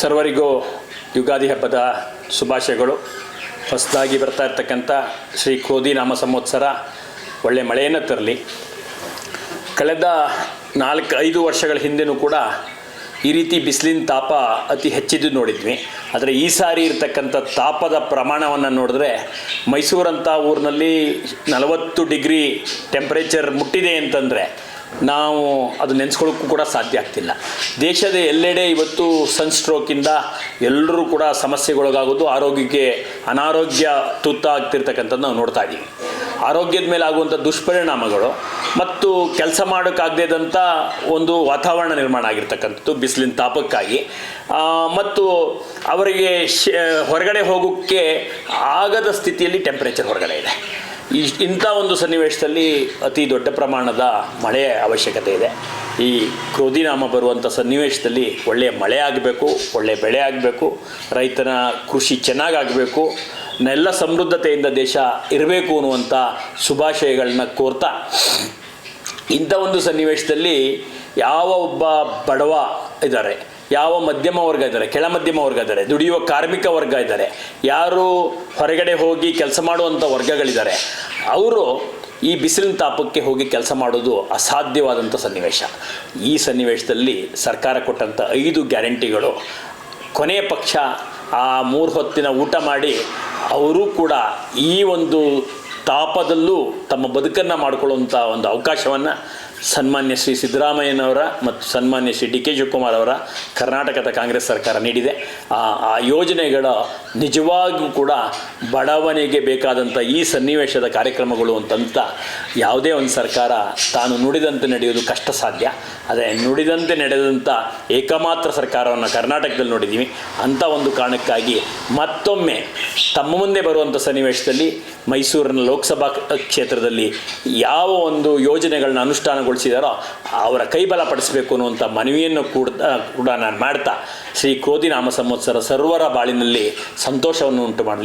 ಸರ್ವರಿಗೂ ಯುಗಾದಿ ಹಬ್ಬದ ಶುಭಾಶಯಗಳು. ಹೊಸದಾಗಿ ಬರ್ತಾ ಇರ್ತಕ್ಕಂಥ ಶ್ರೀ ಕೋದಿ ನಾಮ ಸಂವತ್ಸರ ಒಳ್ಳೆ ಮಳೆಯನ್ನು ತರಲಿ. ಕಳೆದ ನಾಲ್ಕು ಐದು ವರ್ಷಗಳ ಹಿಂದೆನೂ ಕೂಡ ಈ ರೀತಿ ಬಿಸಿಲಿನ ತಾಪ ಅತಿ ಹೆಚ್ಚಿದ್ದು ನೋಡಿದ್ವಿ. ಆದರೆ ಈ ಸಾರಿ ಇರತಕ್ಕಂಥ ತಾಪದ ಪ್ರಮಾಣವನ್ನು ನೋಡಿದ್ರೆ ಮೈಸೂರಂಥ ಊರಿನಲ್ಲಿ ನಲವತ್ತು ಡಿಗ್ರಿ ಟೆಂಪ್ರೇಚರ್ ಮುಟ್ಟಿದೆ ಅಂತಂದರೆ ನಾವು ಅದು ನೆನೆಸ್ಕೊಳ್ಳೋಕ್ಕೂ ಕೂಡ ಸಾಧ್ಯ ಆಗ್ತಿಲ್ಲ. ದೇಶದ ಎಲ್ಲೆಡೆ ಇವತ್ತು ಸನ್ ಸ್ಟ್ರೋಕಿಂದ ಎಲ್ಲರೂ ಕೂಡ ಸಮಸ್ಯೆಗೊಳಗಾಗೋದು ಆರೋಗ್ಯಕ್ಕೆ ಅನಾರೋಗ್ಯ ತುತ್ತಾಗ್ತಿರ್ತಕ್ಕಂಥದ್ದು ನಾವು ನೋಡ್ತಾ ಇದ್ದೀವಿ. ಆರೋಗ್ಯದ ಮೇಲೆ ಆಗುವಂಥ ದುಷ್ಪರಿಣಾಮಗಳು ಮತ್ತು ಕೆಲಸ ಮಾಡೋಕ್ಕಾಗದೇದಂಥ ಒಂದು ವಾತಾವರಣ ನಿರ್ಮಾಣ ಆಗಿರ್ತಕ್ಕಂಥದ್ದು, ಬಿಸಿಲಿನ ತಾಪಕ್ಕಾಗಿ. ಮತ್ತು ಅವರಿಗೆ ಹೊರಗಡೆ ಹೋಗೋಕ್ಕೆ ಆಗದ ಸ್ಥಿತಿಯಲ್ಲಿ ಟೆಂಪ್ರೇಚರ್ ಹೊರಗಡೆ ಇದೆ. ಈ ಇಂಥ ಒಂದು ಸನ್ನಿವೇಶದಲ್ಲಿ ಅತಿ ದೊಡ್ಡ ಪ್ರಮಾಣದ ಮಳೆ ಅವಶ್ಯಕತೆ ಇದೆ. ಈ ಕ್ರೋಧಿನಾಮ ಬರುವಂಥ ಸನ್ನಿವೇಶದಲ್ಲಿ ಒಳ್ಳೆಯ ಮಳೆ ಆಗಬೇಕು ಒಳ್ಳೆಯ ಬೆಳೆ ಆಗಬೇಕು, ರೈತನ ಕೃಷಿ ಚೆನ್ನಾಗಾಗಬೇಕು ನೆಲ್ಲ ಸಮೃದ್ಧತೆಯಿಂದ ದೇಶ ಇರಬೇಕು ಅನ್ನುವಂಥ ಶುಭಾಶಯಗಳನ್ನ ಕೋರ್ತಾ ಇಂಥ ಒಂದು ಸನ್ನಿವೇಶದಲ್ಲಿ ಯಾವ ಒಬ್ಬ ಬಡವ ಇದ್ದಾರೆ. ಯಾವ ಮಧ್ಯಮ ವರ್ಗ ಇದ್ದಾರೆ? ಕೆಳ ಮಧ್ಯಮ ವರ್ಗ ಇದ್ದಾರೆ. ದುಡಿಯುವ ಕಾರ್ಮಿಕ ವರ್ಗ ಇದ್ದಾರೆ. ಯಾರು ಹೊರಗಡೆ ಹೋಗಿ ಕೆಲಸ ಮಾಡುವಂಥ ವರ್ಗಗಳಿದ್ದಾರೆ. ಅವರು ಈ ಬಿಸಿಲಿನ ತಾಪಕ್ಕೆ ಹೋಗಿ ಕೆಲಸ ಮಾಡೋದು ಅಸಾಧ್ಯವಾದಂಥ ಸನ್ನಿವೇಶ. ಈ ಸನ್ನಿವೇಶದಲ್ಲಿ ಸರ್ಕಾರ ಕೊಟ್ಟಂಥ ಐದು ಗ್ಯಾರಂಟಿಗಳು. ಕೊನೆಯ ಪಕ್ಷ ಆ ಮೂರು ಹೊತ್ತಿನ ಊಟ ಮಾಡಿ ಅವರು ಕೂಡ ಈ ಒಂದು ತಾಪದಲ್ಲೂ ತಮ್ಮ ಬದುಕನ್ನು ಮಾಡಿಕೊಳ್ಳುವಂಥ ಒಂದು ಅವಕಾಶವನ್ನು ಸನ್ಮಾನ್ಯ ಶ್ರೀ ಸಿದ್ದರಾಮಯ್ಯನವರ ಮತ್ತು ಸನ್ಮಾನ್ಯ ಶ್ರೀ ಡಿ ಕೆ ಶಿವಕುಮಾರ್ ಅವರ ಕರ್ನಾಟಕದ ಕಾಂಗ್ರೆಸ್ ಸರ್ಕಾರ ನೀಡಿದೆ. ಆ ಯೋಜನೆಗಳ ನಿಜವಾಗಿಯೂ ಕೂಡ ಬಡವನಿಗೆ ಬೇಕಾದಂಥ ಈ ಸನ್ನಿವೇಶದ ಕಾರ್ಯಕ್ರಮಗಳು ಅಂತಂತ ಯಾವುದೇ ಒಂದು ಸರ್ಕಾರ ತಾನು ನುಡಿದಂತೆ ನಡೆಯೋದು ಕಷ್ಟ ಸಾಧ್ಯ ಅದೇ ನುಡಿದಂತೆ ನಡೆದಂಥ ಏಕಮಾತ್ರ ಸರ್ಕಾರವನ್ನು ಕರ್ನಾಟಕದಲ್ಲಿ ನೋಡಿದ್ದೀವಿ ಅಂಥ ಒಂದು ಕಾರಣಕ್ಕಾಗಿ ಮತ್ತೊಮ್ಮೆ ತಮ್ಮ ಮುಂದೆ ಬರುವಂಥ ಸನ್ನಿವೇಶದಲ್ಲಿ ಮೈಸೂರಿನ ಲೋಕಸಭಾ ಕ್ಷೇತ್ರದಲ್ಲಿ ಯಾವ ಒಂದು ಯೋಜನೆಗಳನ್ನ ಅನುಷ್ಠಾನಗೊಳಿಸಿದಾರೋ ಅವರ ಕೈಬಲ ಪಡಿಸಬೇಕು ಅನ್ನುವಂಥ ಮನವಿಯನ್ನು ಕೂಡ ಕೂಡ ನಾನು ಮಾಡ್ತಾ ಶ್ರೀ ಕ್ರೋಧಿ ನಾಮ ಸಂವತ್ಸರ ಸರ್ವರ ಬಾಳಿನಲ್ಲಿ ಸಂತೋಷವನ್ನು ಉಂಟು ಮಾಡಲಿ